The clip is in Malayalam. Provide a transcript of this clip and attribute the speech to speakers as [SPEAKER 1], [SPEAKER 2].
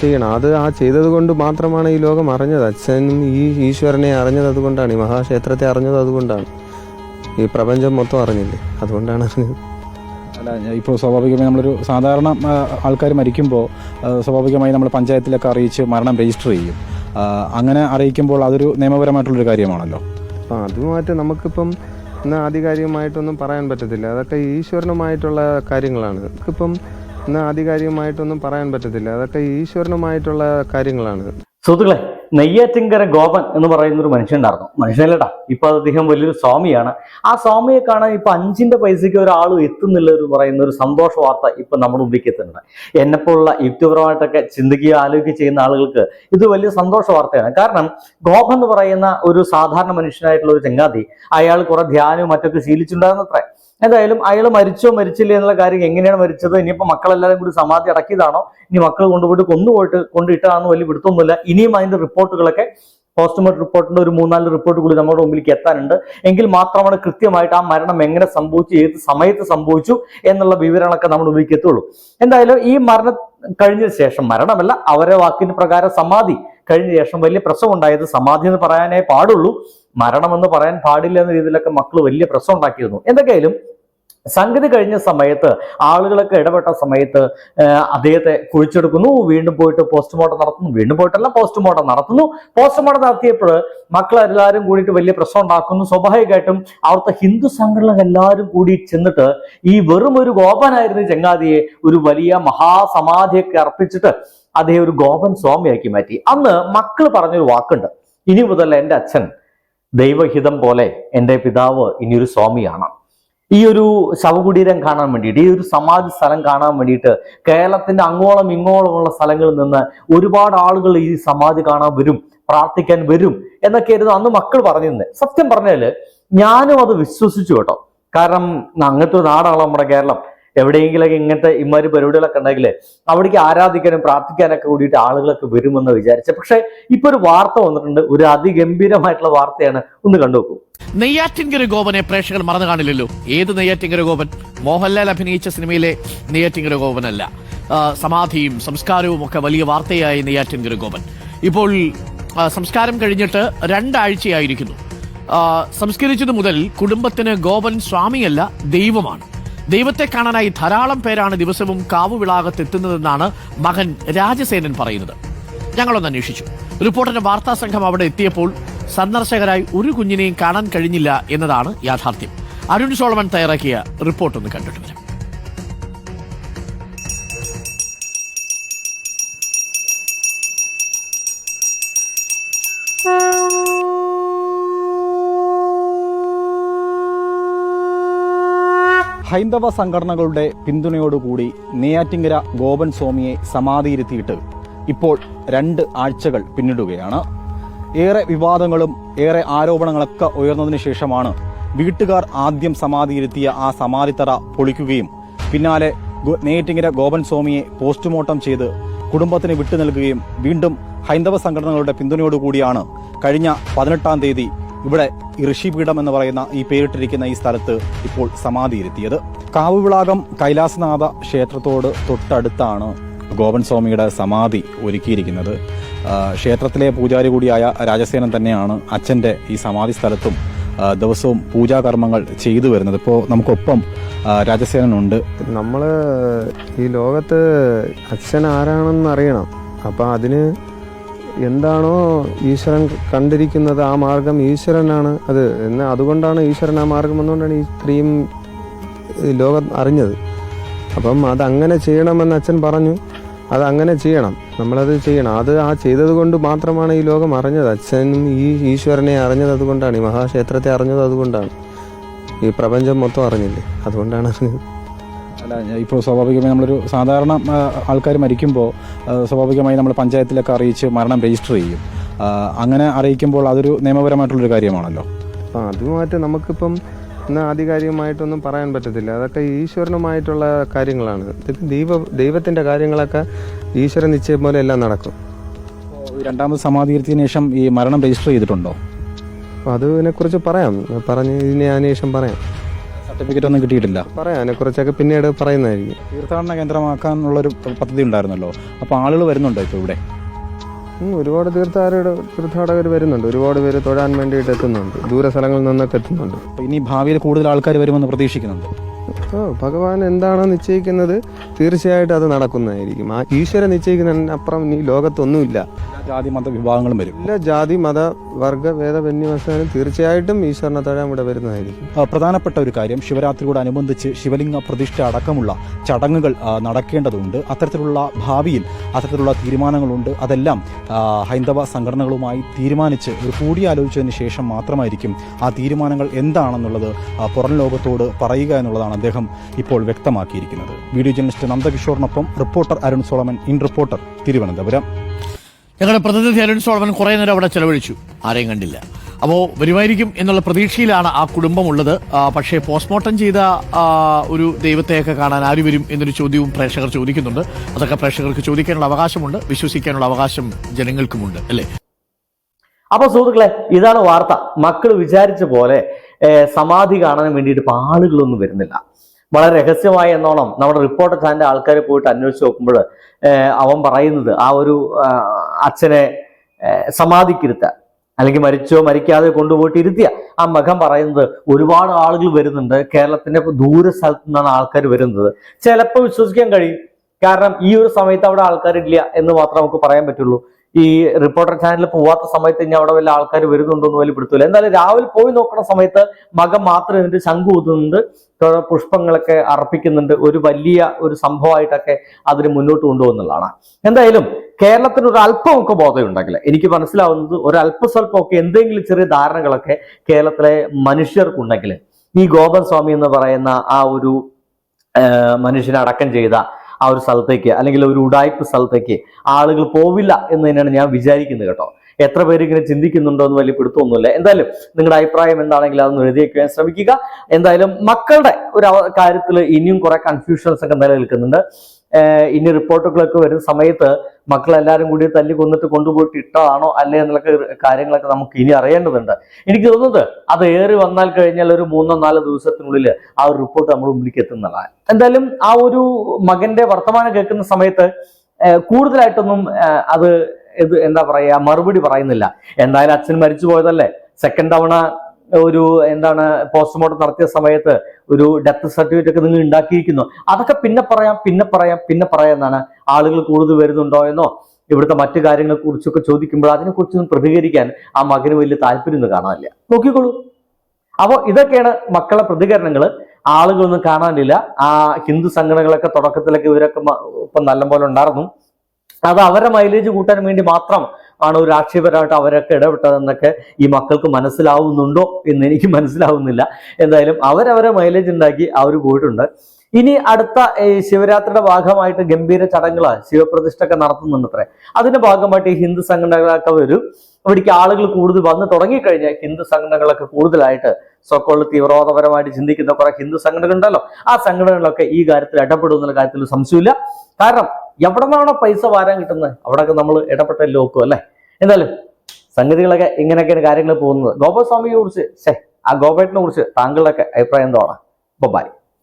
[SPEAKER 1] ചെയ്യണം. അത് ആ ചെയ്തത് കൊണ്ട് മാത്രമാണ് ഈ ലോകം അറിഞ്ഞത്. അച്ഛനും ഈ ഈശ്വരനെ അറിഞ്ഞത് അതുകൊണ്ടാണ് ഈ മഹാക്ഷേത്രത്തെ അറിഞ്ഞത് അതുകൊണ്ടാണ്. ഈ പ്രപഞ്ചം മൊത്തം അറിഞ്ഞില്ലേ? അതുകൊണ്ടാണ് അറിഞ്ഞത്.
[SPEAKER 2] അല്ല ഇപ്പോൾ സ്വാഭാവികമായി നമ്മളൊരു സാധാരണ ആൾക്കാർ മരിക്കുമ്പോൾ സ്വാഭാവികമായി നമ്മൾ പഞ്ചായത്തിലൊക്കെ അറിയിച്ച് മരണം രജിസ്റ്റർ ചെയ്യും. അങ്ങനെ അറിയിക്കുമ്പോൾ അതൊരു നിയമപരമായിട്ടുള്ളൊരു കാര്യമാണല്ലോ.
[SPEAKER 1] അപ്പം അതുമായിട്ട് നമുക്കിപ്പം ഇന്ന് ആധികാരികമായിട്ടൊന്നും പറയാൻ പറ്റത്തില്ല. അതൊക്കെ ഈശ്വരനുമായിട്ടുള്ള കാര്യങ്ങളാണ്. നമുക്കിപ്പം ഇന്ന് ആധികാരികമായിട്ടൊന്നും പറയാൻ പറ്റത്തില്ല. അതൊക്കെ ഈശ്വരനുമായിട്ടുള്ള കാര്യങ്ങളാണ്.
[SPEAKER 3] സുഹൃത്തുക്കളെ നെയ്യാറ്റിങ്കര ഗോപൻ എന്ന് പറയുന്ന ഒരു മനുഷ്യനുണ്ടായിരുന്നു. മനുഷ്യനല്ലട്ടാ ഇപ്പൊ അദ്ദേഹം വലിയൊരു സ്വാമിയാണ്. ആ സ്വാമിയെ കാണാൻ ഇപ്പൊ അഞ്ചിന്റെ പൈസയ്ക്ക് ഒരാളും എത്തുന്നില്ല എന്ന് പറയുന്ന ഒരു സന്തോഷ വാർത്ത ഇപ്പൊ നമ്മുടെ മുമ്പിലേക്ക് എത്തുന്നുണ്ട്. എന്നെപ്പോലുള്ള യുക്തിപരമായിട്ടൊക്കെ ചിന്തിക്കുകയോ ആലോചിക്കുകയോ ചെയ്യുന്ന ആളുകൾക്ക് ഇത് വലിയ സന്തോഷ വാർത്തയാണ്. കാരണം ഗോപൻ എന്ന് പറയുന്ന ഒരു സാധാരണ മനുഷ്യനായിട്ടുള്ള ഒരു ചങ്ങാതി അയാൾ കുറെ ധ്യാനവും മറ്റൊക്കെ ശീലിച്ചിട്ടുണ്ടായിരുന്നത്രേ. എന്തായാലും അയാൾ മരിച്ചോ മരിച്ചില്ല എന്നുള്ള കാര്യം എങ്ങനെയാണ് മരിച്ചത്? ഇനിയിപ്പോൾ മക്കളെല്ലാവരും കൂടി സമാധി അടക്കിയതാണോ? ഇനി മക്കൾ കൊണ്ടുപോയിട്ട് കൊന്നുപോയിട്ട് കൊണ്ടിട്ടാണെന്ന് വലിയ പിടുത്തൊന്നുമില്ല ഇനിയും അതിന്റെ റിപ്പോർട്ടുകളൊക്കെ പോസ്റ്റ്മോർട്ടം റിപ്പോർട്ടിന്റെ ഒരു മൂന്നാൽ റിപ്പോർട്ട് കൂടി നമ്മുടെ മുമ്പിലേക്ക് എത്താനുണ്ട്. എങ്കിൽ മാത്രമാണ് കൃത്യമായിട്ട് ആ മരണം എങ്ങനെ സംഭവിച്ചു ഏത് സമയത്ത് സംഭവിച്ചു എന്നുള്ള വിവരങ്ങളൊക്കെ നമ്മുടെ മുമ്പിലേക്ക് എത്തുള്ളൂ. എന്തായാലും ഈ മരണം കഴിഞ്ഞ ശേഷം മരണമല്ല അവരെ വാക്കിന് പ്രകാരം സമാധി കഴിഞ്ഞ ശേഷം വലിയ പ്രശ്നം ഉണ്ടായത് സമാധി എന്ന് പറയാനേ പാടുള്ളൂ. മരണമെന്ന് പറയാൻ പാടില്ല എന്ന രീതിയിലൊക്കെ മക്കൾ വലിയ പ്രശ്നം ഉണ്ടാക്കിയിരുന്നു. എന്തൊക്കെയായാലും സംഗതി കഴിഞ്ഞ സമയത്ത് ആളുകളൊക്കെ ഇടപെട്ട സമയത്ത് അദ്ദേഹത്തെ കുഴിച്ചെടുക്കുന്നു. വീണ്ടും പോയിട്ട് പോസ്റ്റ്മോർട്ടം നടത്തുന്നു. വീണ്ടും പോയിട്ടല്ല പോസ്റ്റ്മോർട്ടം നടത്തുന്നു. പോസ്റ്റ്മോർട്ടം നടത്തിയപ്പോൾ മക്കളെല്ലാവരും കൂടിയിട്ട് വലിയ പ്രശ്നം ഉണ്ടാക്കുന്നു. സ്വാഭാവികമായിട്ടും അവിടുത്തെ ഹിന്ദു സംഘടനകൾ എല്ലാവരും കൂടി ചെന്നിട്ട് ഈ വെറും ഒരു ഗോപനായിരുന്നു ചങ്ങാതിയെ ഒരു വലിയ മഹാസമാധിയൊക്കെ അർപ്പിച്ചിട്ട് അദ്ദേഹം ഒരു ഗോപൻ സ്വാമിയാക്കി മാറ്റി. അന്ന് മക്കൾ പറഞ്ഞൊരു വാക്കുണ്ട്. ഇനി മുതൽ എന്റെ അച്ഛൻ ദൈവഹിതം പോലെ എന്റെ പിതാവ് ഇനിയൊരു സ്വാമിയാണ്. ഈ ഒരു ശവകുടീരം കാണാൻ വേണ്ടിയിട്ട് ഈ ഒരു സമാധി സ്ഥലം കാണാൻ വേണ്ടിയിട്ട് കേരളത്തിന്റെ അങ്ങോളം ഇങ്ങോളമുള്ള സ്ഥലങ്ങളിൽ നിന്ന് ഒരുപാട് ആളുകൾ ഈ സമാധി കാണാൻ വരും പ്രാർത്ഥിക്കാൻ വരും എന്നൊക്കെയായിരുന്നു അന്ന് മക്കൾ പറഞ്ഞിരുന്നത് സത്യം പറഞ്ഞാൽ ഞാനും അത് വിശ്വസിച്ചു കേട്ടോ. കാരണം അങ്ങനത്തെ ഒരു നാടാണല്ലോ നമ്മുടെ കേരളം. എവിടെയെങ്കിലൊക്കെ ഇങ്ങനത്തെ ഇമാതിരി പരിപാടികളൊക്കെ ഉണ്ടെങ്കിൽ അവിടേക്ക് ആരാധിക്കാനും പ്രാർത്ഥിക്കാനൊക്കെ കൂടിയിട്ട് ആളുകളൊക്കെ വരുമെന്ന് വിചാരിച്ചു. പക്ഷെ ഇപ്പൊ ഒരു വാർത്ത വന്നിട്ടുണ്ട്. ഒരു അതിഗംഭീരമായിട്ടുള്ള വാർത്തയാണ്. ഒന്ന് കണ്ടു നോക്കൂ.
[SPEAKER 4] നെയ്യാറ്റിൻകര ഗോപനെ പ്രേക്ഷകർ മറന്നു കാണില്ലല്ലോ. ഏത് നെയ്യാറ്റിൻകര ഗോപൻ? മോഹൻലാൽ അഭിനയിച്ച സിനിമയിലെ നെയ്യാറ്റിൻകര ഗോപനല്ല. സമാധിയും സംസ്കാരവും ഒക്കെ വലിയ വാർത്തയായി നെയ്യാറ്റിൻകര ഗോപൻ. ഇപ്പോൾ സംസ്കാരം കഴിഞ്ഞിട്ട് രണ്ടാഴ്ചയായിരിക്കുന്നു. സംസ്കരിച്ചത് മുതൽ കുടുംബത്തിന് ഗോപൻ സ്വാമിയല്ല ദൈവമാണ്. ദൈവത്തെ കാണാനായി ധാരാളം പേരാണ് ദിവസവും കാവുവിളാകത്ത് എത്തുന്നതെന്നാണ് മകൻ രാജസേനൻ പറയുന്നത്. ഞങ്ങളൊന്ന് അന്വേഷിച്ചു. റിപ്പോർട്ടറിന്റെ വാർത്താ സംഘം അവിടെ എത്തിയപ്പോൾ സന്ദർശകരായി ഒരു കുഞ്ഞിനെയും കാണാൻ കഴിഞ്ഞില്ല എന്നതാണ് യാഥാർത്ഥ്യം. അരുൺ സോളമൻ തയ്യാറാക്കിയ റിപ്പോർട്ട് ഒന്ന്
[SPEAKER 2] ഹൈന്ദവ സംഘടനകളുടെ പിന്തുണയോടുകൂടി നെയ്യാറ്റിങ്കര ഗോപൻ സ്വാമിയെ സമാധിയിരുത്തിയിട്ട് ഇപ്പോൾ രണ്ട് ആഴ്ചകൾ പിന്നിടുകയാണ്. ഏറെ വിവാദങ്ങളും ഏറെ ആരോപണങ്ങളൊക്കെ ഉയർന്നതിന് ശേഷമാണ് വീട്ടുകാർ ആദ്യം സമാധിയിരുത്തിയ ആ സമാധിത്തറ പൊളിക്കുകയും പിന്നാലെ നെയ്യാറ്റിങ്കര ഗോപൻ സ്വാമിയെ പോസ്റ്റ്മോർട്ടം ചെയ്ത് കുടുംബത്തിന് വിട്ടു നൽകുകയും വീണ്ടും ഹൈന്ദവ സംഘടനകളുടെ പിന്തുണയോടുകൂടിയാണ് കഴിഞ്ഞ പതിനെട്ടാം തീയതി ഇവിടെ ഋഷിപീഠം എന്ന് പറയുന്ന ഈ പേരിട്ടിരിക്കുന്ന ഈ സ്ഥലത്ത് ഇപ്പോൾ സമാധിയിരുത്തിയത് കാവുവിളാകം കൈലാസനാഥ ക്ഷേത്രത്തോട് തൊട്ടടുത്താണ് ഗോപൻ സ്വാമിയുടെ സമാധി ഒരുക്കിയിരിക്കുന്നത്. ക്ഷേത്രത്തിലെ പൂജാരി കൂടിയായ രാജസേനൻ തന്നെയാണ് അച്ഛന്റെ ഈ സമാധി സ്ഥലത്തും ദിവസവും പൂജാകർമ്മങ്ങൾ ചെയ്തു വരുന്നത്. ഇപ്പോൾ നമുക്കൊപ്പം രാജസേനുണ്ട്
[SPEAKER 1] നമ്മൾ ഈ ലോകത്ത് അച്ഛൻ ആരാണെന്ന് അറിയണം. അപ്പം അതിന് എന്താണോ ഈശ്വരൻ കണ്ടിരിക്കുന്നത് ആ മാർഗം ഈശ്വരനാണ്. അത് എന്ന അതുകൊണ്ടാണ് ഈശ്വരൻ ആ മാർഗം എന്നുകൊണ്ടാണ് ഈ സ്ത്രീയും ലോകം അറിഞ്ഞത്. അപ്പം അത് അങ്ങനെ ചെയ്യണമെന്ന് അച്ഛൻ പറഞ്ഞു. അത് അങ്ങനെ ചെയ്യണം. നമ്മളത് ചെയ്യണം. അത് ആ ചെയ്തത് കൊണ്ട് മാത്രമാണ് ഈ ലോകം അറിഞ്ഞത്. അച്ഛനും ഈ ഈശ്വരനെ അറിഞ്ഞത് അതുകൊണ്ടാണ്. ഈ മഹാക്ഷേത്രത്തെ അറിഞ്ഞത് അതുകൊണ്ടാണ്. ഈ പ്രപഞ്ചം മൊത്തം അറിഞ്ഞില്ലേ? അതുകൊണ്ടാണ് അറിഞ്ഞത്.
[SPEAKER 2] അല്ല ഇപ്പോൾ സ്വാഭാവികമായി നമ്മളൊരു സാധാരണ ആൾക്കാർ മരിക്കുമ്പോൾ സ്വാഭാവികമായി നമ്മൾ പഞ്ചായത്തിലൊക്കെ അറിയിച്ച് മരണം രജിസ്റ്റർ ചെയ്യും. അങ്ങനെ അറിയിക്കുമ്പോൾ അതൊരു നിയമപരമായിട്ടുള്ളൊരു കാര്യമാണല്ലോ.
[SPEAKER 1] അപ്പം അതുമായിട്ട് നമുക്കിപ്പം ഇന്ന് ആധികാരികമായിട്ടൊന്നും പറയാൻ പറ്റത്തില്ല. അതൊക്കെ ഈശ്വരനുമായിട്ടുള്ള കാര്യങ്ങളാണ്. ദൈവ ദൈവത്തിന്റെ കാര്യങ്ങളൊക്കെ ഈശ്വര നിശ്ചയം പോലെ എല്ലാം നടക്കും.
[SPEAKER 2] രണ്ടാമത് സമാധീകരിച്ചതിന് ശേഷം ഈ മരണം രജിസ്റ്റർ ചെയ്തിട്ടുണ്ടോ?
[SPEAKER 1] അതിനെക്കുറിച്ച് പറയാം. പറഞ്ഞ് ഇതിനെ അതിനുശേഷം പറയാം.
[SPEAKER 2] സർട്ടിഫിക്കറ്റ് ഒന്നും കിട്ടിയിട്ടില്ല.
[SPEAKER 1] പറയാം അതിനെക്കുറിച്ചൊക്കെ പിന്നീട് പറയുന്നതായിരിക്കും.
[SPEAKER 2] തീർത്ഥാടന കേന്ദ്രമാക്കാനുള്ളൊരു പദ്ധതി ഉണ്ടായിരുന്നല്ലോ. അപ്പോൾ ആളുകൾ വരുന്നുണ്ടോ ഇപ്പോൾ ഇവിടെ?
[SPEAKER 1] ഒരുപാട് തീർത്ഥാടകർ തീർത്ഥാടകർ വരുന്നുണ്ട്. ഒരുപാട് പേര് തൊഴാൻ വേണ്ടിയിട്ട് എത്തുന്നുണ്ട്. ദൂര സ്ഥലങ്ങളിൽ നിന്നൊക്കെ എത്തുന്നുണ്ട്.
[SPEAKER 2] ഇനി ഭാവിയിൽ കൂടുതൽ ആൾക്കാർ വരുമെന്ന് പ്രതീക്ഷിക്കുന്നുണ്ട്?
[SPEAKER 1] ഭഗവാൻ എന്താണോ നിശ്ചയിക്കുന്നത്? തീർച്ചയായിട്ടും അത് നടക്കുന്നതായിരിക്കും. ആ ഈശ്വരൻ നിശ്ചയിക്കുന്നതിനപ്പുറം ഈ ലോകത്തൊന്നുമില്ല.
[SPEAKER 2] ജാതി മത വിഭാഗങ്ങളും വരും.
[SPEAKER 1] എല്ലാ ജാതി മത വർഗ വേദ വന്യവസ്ഥാനം തീർച്ചയായിട്ടും ഈശ്വരനെ തൊഴാൻ ഇവിടെ വരുന്നതായിരിക്കും.
[SPEAKER 2] പ്രധാനപ്പെട്ട ഒരു കാര്യം ശിവരാത്രിയോടനുബന്ധിച്ച് ശിവലിംഗ പ്രതിഷ്ഠ അടക്കമുള്ള ചടങ്ങുകൾ നടക്കേണ്ടതുണ്ട്. അത്തരത്തിലുള്ള ഭാവിയിൽ അത്തരത്തിലുള്ള തീരുമാനങ്ങളുണ്ട്. അതെല്ലാം ഹൈന്ദവ സംഘടനകളുമായി തീരുമാനിച്ച് ഒരു കൂടിയാലോചിച്ചതിന് ശേഷം മാത്രമായിരിക്കും ആ തീരുമാനങ്ങൾ എന്താണെന്നുള്ളത് പുറം ലോകത്തോട് പറയുക എന്നുള്ളതാണ് അദ്ദേഹം ഇപ്പോൾ വ്യക്തമാക്കിയിരിക്കുന്നത്. Video journalist നന്ദകിഷോറിനൊപ്പം reporter Arun Solomon in reporter Thiruvananthapuram.
[SPEAKER 4] ഞങ്ങളുടെ പ്രതിനിധി അരുൺ സോളമൻ കുറെ നേരം അവിടെ ചെലവഴിച്ചു. ആരെയും കണ്ടില്ല. അപ്പോൾ വരുമായിരിക്കും എന്നുള്ള പ്രതീക്ഷയിലാണ് ആ കുടുംബമുള്ളത്. പക്ഷേ പോസ്റ്റ്മോർട്ടം ചെയ്ത ഒരു ദൈവത്തെയൊക്കെ കാണാൻ ആര് വരും എന്നൊരു ചോദ്യവും പ്രേക്ഷകർ ചോദിക്കുന്നുണ്ട്. അതൊക്കെ പ്രേക്ഷകർക്ക് ചോദിക്കാനുള്ള അവകാശമുണ്ട്. വിശ്വസിക്കാനുള്ള അവകാശം ജനങ്ങൾക്കുമുണ്ട്. അല്ലേ?
[SPEAKER 3] അപ്പൊ സുഹൃത്തുക്കളെ ഇതാണ് വാർത്ത. മക്കൾ വിചാരിച്ച പോലെ സമാധി കാണാൻ വേണ്ടിയിട്ട് ഇപ്പം ആളുകളൊന്നും വരുന്നില്ല. വളരെ രഹസ്യമായി എന്നോണം നമ്മുടെ റിപ്പോർട്ടർ ചാനലിന്റെ ആൾക്കാരെ പോയിട്ട് അന്വേഷിച്ച് നോക്കുമ്പോൾ അവൻ പറയുന്നത് ആ ഒരു അച്ഛനെ സമാധിക്കിരുത്ത അല്ലെങ്കിൽ മരിച്ചോ മരിക്കാതെ കൊണ്ടുപോയിട്ട് ഇരുത്തിയ. ആ മകം പറയുന്നത് ഒരുപാട് ആളുകൾ വരുന്നുണ്ട്. കേരളത്തിന്റെ ദൂര സ്ഥലത്തു നിന്നാണ് ആൾക്കാർ വരുന്നത്. ചിലപ്പോൾ വിശ്വസിക്കാൻ കഴിയും. കാരണം ഈ ഒരു സമയത്ത് അവിടെ ആൾക്കാരില്ല എന്ന് മാത്രം നമുക്ക് പറയാൻ പറ്റുള്ളൂ. ഈ റിപ്പോർട്ടർ ചാനലിൽ പോവാത്ത സമയത്ത് ഇനി അവിടെ വല്ല ആൾക്കാർ വരുന്നുണ്ടോ എന്ന് വലിയ പിടുത്തില്ല എന്തായാലും രാവിലെ പോയി നോക്കുന്ന സമയത്ത് മകൻ മാത്രം ഇതിന്റെ ശംഖു ഊതുന്നുണ്ട്. പുഷ്പങ്ങളൊക്കെ അർപ്പിക്കുന്നുണ്ട്. ഒരു വലിയ ഒരു സംഭവമായിട്ടൊക്കെ അതിന് മുന്നോട്ട് കൊണ്ടുപോകുന്നതാണ് എന്തായാലും കേരളത്തിന് ഒരു അല്പമൊക്കെ ബോധമുണ്ടെങ്കിൽ എനിക്ക് മനസ്സിലാവുന്നത് ഒരു അല്പസ്വല്പമൊക്കെ എന്തെങ്കിലും ചെറിയ ധാരണകളൊക്കെ കേരളത്തിലെ മനുഷ്യർക്കുണ്ടെങ്കിൽ ഈ ഗോപൻ സ്വാമി എന്ന് പറയുന്ന ആ ഒരു മനുഷ്യനെ അടക്കം ചെയ്ത ആ ഒരു സ്ഥലത്തേക്ക് അല്ലെങ്കിൽ ഒരു ഉടായ്പ സ്ഥലത്തേക്ക് ആളുകൾ പോവില്ല എന്ന് തന്നെയാണ് ഞാൻ വിചാരിക്കുന്നത് കേട്ടോ. എത്ര പേര് ഇങ്ങനെ ചിന്തിക്കുന്നുണ്ടോ എന്ന് വലിയ പിടുത്തമൊന്നുമില്ല. എന്തായാലും നിങ്ങളുടെ അഭിപ്രായം എന്താണെങ്കിലും അതൊന്ന് എഴുതി വയ്ക്കാൻ ശ്രമിക്കുക. എന്തായാലും മക്കളുടെ ഒരു കാര്യത്തിൽ ഇനിയും കുറെ കൺഫ്യൂഷൻസ് ഒക്കെ നിലനിൽക്കുന്നുണ്ട്. ഇനി റിപ്പോർട്ടുകളൊക്കെ വരുന്ന സമയത്ത് മക്കളെല്ലാവരും കൂടി തല്ലി കൊന്നിട്ട് കൊണ്ടുപോയിട്ട് ഇട്ടതാണോ അല്ലേ എന്നുള്ള കാര്യങ്ങളൊക്കെ നമുക്ക് ഇനി അറിയേണ്ടതുണ്ട്. എനിക്ക് തോന്നുന്നത് അത് ഏറി വന്നാൽ കഴിഞ്ഞാൽ ഒരു മൂന്നോ നാലോ ദിവസത്തിനുള്ളിൽ ആ ഒരു റിപ്പോർട്ട് നമ്മൾ മുമ്പിലേക്ക് എത്തുന്നതാണ് എന്തായാലും ആ ഒരു മകന്റെ വർത്തമാനം കേൾക്കുന്ന സമയത്ത് കൂടുതലായിട്ടൊന്നും അത് എന്താ പറയാ മറുപടി പറയുന്നില്ല. എന്തായാലും അച്ഛൻ മരിച്ചു പോയതല്ലേ സെക്കൻഡ് തവണ ഒരു എന്താണ് പോസ്റ്റ്മോർട്ടം നടത്തിയ സമയത്ത് ഒരു ഡെത്ത് സർട്ടിഫിക്കറ്റ് ഒക്കെ നിങ്ങൾ ഉണ്ടാക്കിയിരിക്കുന്നു. അതൊക്കെ പിന്നെ പറയാം പിന്നെ പറയാം പിന്നെ പറയാം എന്നാണ് ആളുകൾ കൂടുതൽ വരുന്നുണ്ടോ എന്നോ ഇവിടുത്തെ മറ്റു കാര്യങ്ങളെ കുറിച്ചൊക്കെ ചോദിക്കുമ്പോൾ അതിനെക്കുറിച്ചൊന്നും പ്രതികരിക്കാൻ ആ മകന് വലിയ താല്പര്യമൊന്നും കാണാനില്ല. നോക്കിക്കോളൂ. അപ്പോൾ ഇതൊക്കെയാണ് മക്കളെ പ്രതികരണങ്ങൾ. ആളുകളൊന്നും കാണാനില്ല. ആ ഹിന്ദു സംഘടനകളൊക്കെ തുടക്കത്തിലൊക്കെ ഇവരൊക്കെ ഇപ്പം നല്ലപോലെ ഉണ്ടായിരുന്നു. അത് അവരുടെ മൈലേജ് കൂട്ടാൻ വേണ്ടി മാത്രം ആണ് രാഷ്ട്രീയപരമായിട്ട് അവരൊക്കെ ഇടപെട്ടതെന്നൊക്കെ ഈ മക്കൾക്ക് മനസ്സിലാവുന്നുണ്ടോ എന്ന് എനിക്ക് മനസ്സിലാവുന്നില്ല. എന്തായാലും അവരവരെ മൈലേജ് ഉണ്ടാക്കി അവർ പോയിട്ടുണ്ട്. ഇനി അടുത്ത ഈ ശിവരാത്രിയുടെ ഭാഗമായിട്ട് ഗംഭീര ചടങ്ങുകൾ ശിവപ്രതിഷ്ഠ ഒക്കെ നടത്തുന്നുണ്ട് അത്രേ അതിന്റെ ഭാഗമായിട്ട് ഈ ഹിന്ദു സംഘടനകളൊക്കെ വരും. ഇവിടേക്ക് ആളുകൾ കൂടുതൽ വന്ന് തുടങ്ങിക്കഴിഞ്ഞാൽ ഹിന്ദു സംഘടനകളൊക്കെ കൂടുതലായിട്ട് സോക്കോൾ തീവ്രവാദപരമായിട്ട് ചിന്തിക്കുന്ന കുറെ ഹിന്ദു സംഘടനകൾ ഉണ്ടല്ലോ ആ സംഘടനകളൊക്കെ ഈ കാര്യത്തിൽ ഇടപെടും എന്നുള്ള കാര്യത്തിൽ സംശയമില്ല കാരണം എവിടെ നിന്നാണോ പൈസ വാരാൻ കിട്ടുന്നത് അവിടെയൊക്കെ നമ്മൾ ഇടപെട്ട ലോക്കും അല്ലേ? എന്തായാലും സംഗതികളൊക്കെ ഇങ്ങനെയൊക്കെയാണ് കാര്യങ്ങൾ പോകുന്നത്. ഗോപസ്വാമിയെ കുറിച്ച് ആ ഗോപേട്ടിനെ കുറിച്ച് താങ്കളുടെ അഭിപ്രായം എന്താണ്? ബൈ